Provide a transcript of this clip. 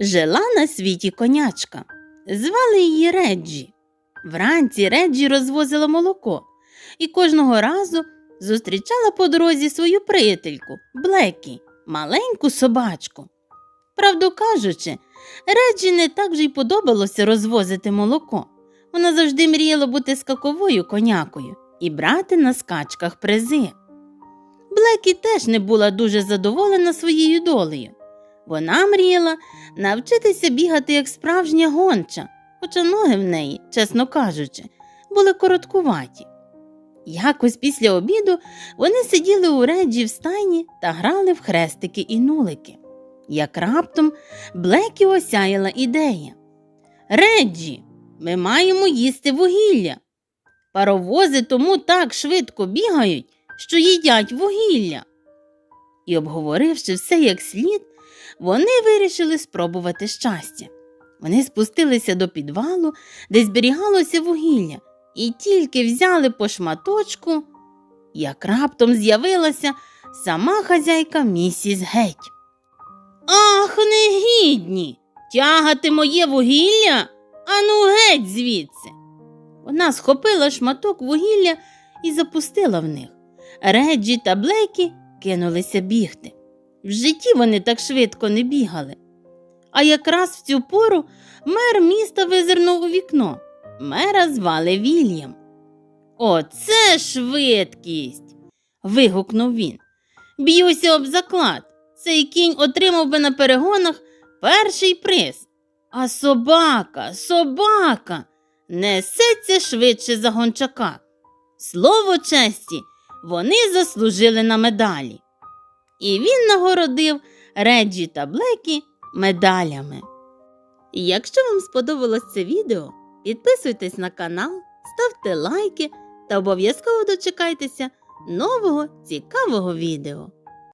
Жила на світі конячка. Звали її Реджі. Вранці Реджі розвозила молоко і кожного разу зустрічала по дорозі свою приятельку Блекі, маленьку собачку. Правду кажучи, Реджі не так вже й подобалося розвозити молоко. Вона завжди мріяла бути скаковою конякою і брати на скачках призи. Блекі теж не була дуже задоволена своєю долею. Вона мріяла навчитися бігати як справжня гонча, хоча ноги в неї, чесно кажучи, були короткуваті. Якось після обіду вони сиділи у реджі в стайні та грали в хрестики і нулики. Як раптом Блекі осяяла ідея. Реджі, ми маємо їсти вугілля. Паровози тому так швидко бігають, що їдять вугілля. І, обговоривши все як слід, вони вирішили спробувати щастя. Вони спустилися до підвалу, де зберігалося вугілля, і тільки взяли по шматочку, як раптом з'явилася сама хазяйка місіс Геть. Ах, негідні! Тягати моє вугілля? Ану геть звідси. Вона схопила шматок вугілля і запустила в них. Реджі та Блекі кинулися бігти. В житті вони так швидко не бігали. А якраз в цю пору мер міста визирнув у вікно. Мера звали Вільям. Оце швидкість. вигукнув він. Б'юся об заклад. Цей кінь отримав би на перегонах перший приз. А собака, собака несеться швидше за гончака. Слово честі, вони заслужили на медалі. І він нагородив Реджі та Блекі медалями. Якщо вам сподобалось це відео, підписуйтесь на канал, ставте лайки та обов'язково дочекайтеся нового цікавого відео.